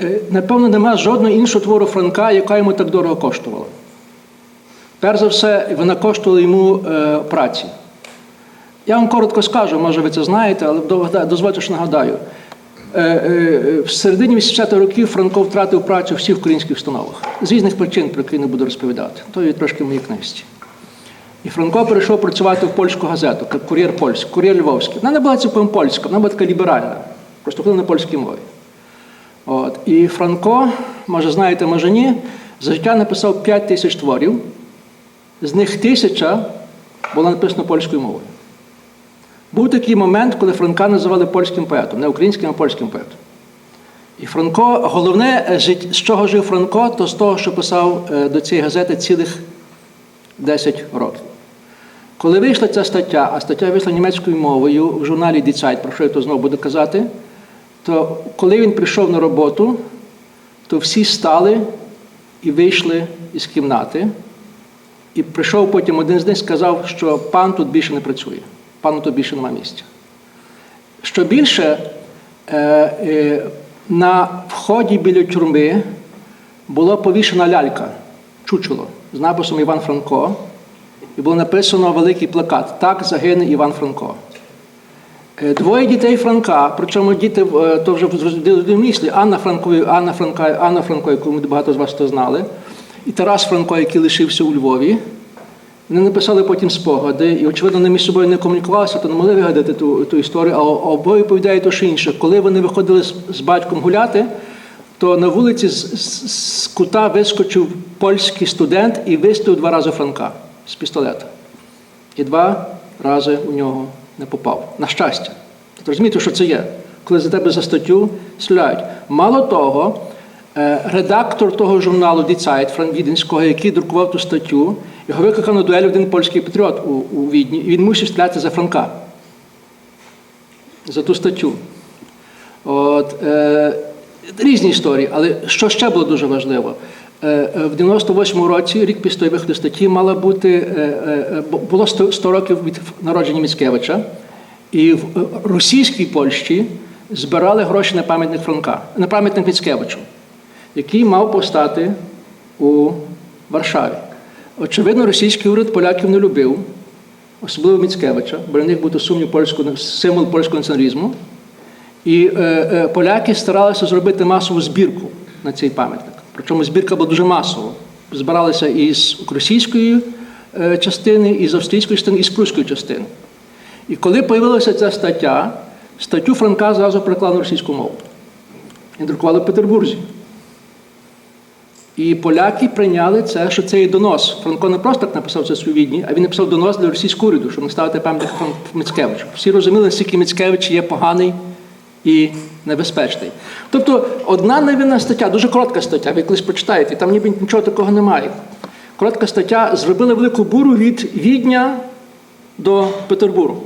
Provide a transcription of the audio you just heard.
Е, Напевно, немає жодного іншого твору Франка, яка йому так дорого коштувала. Перш за все, вона коштувала йому е, праці. Я вам коротко скажу, може ви це знаєте, але дозвольте, що нагадаю. Е, В середині 80-х років Франко втратив працю всіх українських установах з різних причин, про які не буду розповідати. То є трошки в моїй книжці. І Франко перейшов працювати в польську газету, кур'єр польський, кур'єр львовський. Вона не була цілком польська, вона була така ліберальна, просто ходила на польській мові. От. І Франко, може знаєте, може ні, за життя написав 5 тисяч творів, з них тисяча була написана польською мовою. Був такий момент, коли Франка називали польським поетом, не українським, а польським поетом. І Франко, головне, з чого жив Франко, то з того, що писав е, до цієї газети цілих 10 років. Коли вийшла ця стаття, а стаття вийшла німецькою мовою в журналі Die Zeit, про що я то знову буду казати, то коли він прийшов на роботу, то всі стали і вийшли із кімнати. І прийшов потім один з них сказав, що пан тут більше не працює, пану тут більше немає місця. Що більше, е, е, на вході біля тюрми була повішена лялька, чучело з написом Іван Франко, і було написано великий плакат Так загине Іван Франко. Е, Двоє дітей Франка, причому діти е, то вже мислі Анна Франко, Анна Франка, Анна Франко, яку багато з вас то знали, і Тарас Франко, який лишився у Львові. Вони написали потім спогади, і, очевидно, вони між собою не комунікувалися, то не могли вигадати ту, ту історію, а обоє повідають то що інше. Коли вони виходили з, з батьком гуляти, то на вулиці з, з, з кута вискочив польський студент і вистрілив два рази Франка з пістолета. І два рази у нього не попав. На щастя. Тобто розумієте, що це є? Коли за тебе за статтю стріляють. Мало того, е, редактор того журналу Die Zeit, Франк Віденського, який друкував ту статтю, його викликав на дуель один польський патріот у, у Відні, і він мусив стріляти за Франка. За ту статтю. От, е, різні історії, але що ще було дуже важливо? Е, е, В 98-му році, рік після виходу статті, мала бути, е, бу- було 100 100 років від народження Міцкевича, і в російській Польщі збирали гроші на пам'ятник Франка, на пам'ятник Міцкевичу, який мав постати у Варшаві. Очевидно, російський уряд поляків не любив, особливо Міцкевича, бо для них був сумнів польського символ польського націоналізму. І поляки старалися зробити масову збірку на цей пам'ятник. Причому збірка була дуже масова. Збиралися із російської е, частини, із австрійської частини, і з прусської частини. І коли з'явилася ця стаття, статтю Франка зразу переклали на російську мову. І друкували в Петербурзі. І поляки прийняли це, що це є донос. Франко не просто так написав це Відні, а він написав донос для російського уряду, щоб не ставити пам'ятник Міцкевичу. Всі розуміли, наскільки Міцкевич є поганий і небезпечний. Тобто, одна невинна стаття, дуже коротка стаття, ви колись прочитаєте, там ніби нічого такого немає. Коротка стаття зробила велику буру від Відня до Петербургу.